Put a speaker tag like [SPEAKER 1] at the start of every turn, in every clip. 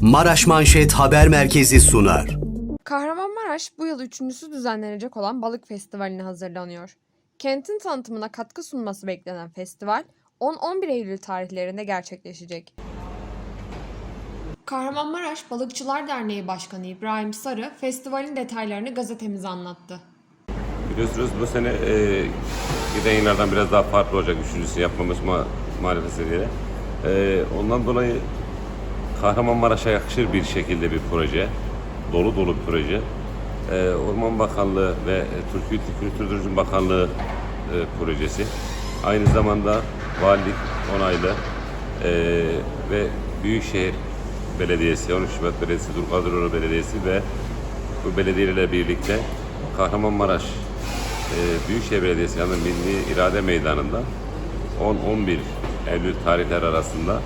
[SPEAKER 1] Maraş Manşet Haber Merkezi sunar.
[SPEAKER 2] Kahramanmaraş bu yıl üçüncüsü düzenlenecek olan Balık Festivali'ne hazırlanıyor. Kentin tanıtımına katkı sunması beklenen festival 10-11 Eylül tarihlerinde gerçekleşecek. Kahramanmaraş Balıkçılar Derneği Başkanı İbrahim Sarı festivalin detaylarını gazetemize anlattı.
[SPEAKER 3] Biliyorsunuz bu sene e, giden yıllardan biraz daha farklı olacak üçüncüsü yapmamız ma maalesef sebebiyle. E, ondan dolayı Kahramanmaraş'a yakışır bir şekilde bir proje, dolu dolu bir proje. E, Orman Bakanlığı ve e, Türk Kültür, Turizm Bakanlığı e, projesi. Aynı zamanda valilik onaylı e, ve Büyükşehir Belediyesi, 13 Şubat Belediyesi, Durkadroğlu Belediyesi ve bu belediyelerle birlikte Kahramanmaraş e, Büyükşehir Belediyesi yani Milli İrade Meydanı'nda 10-11 Eylül tarihler arasında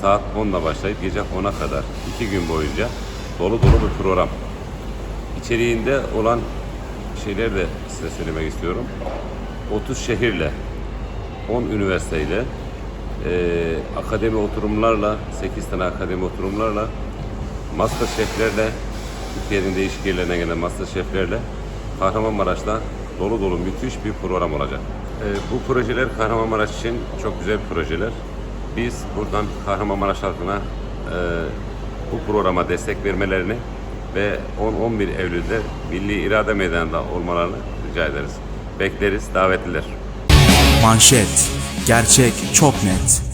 [SPEAKER 3] saat 10'da başlayıp gece 10'a kadar iki gün boyunca dolu dolu bir program. İçeriğinde olan şeyler de size söylemek istiyorum. 30 şehirle, 10 üniversiteyle, e, akademi oturumlarla, 8 tane akademi oturumlarla, master şeflerle, Türkiye'nin değişik yerlerinden gelen master şeflerle Kahramanmaraş'ta dolu dolu müthiş bir program olacak. E, bu projeler Kahramanmaraş için çok güzel projeler. Biz buradan Kahramanmaraş halkına e, bu programa destek vermelerini ve 10-11 Eylül'de Milli İrade Meydanı'nda olmalarını rica ederiz. Bekleriz, davetliler.
[SPEAKER 4] Manşet. Gerçek çok net.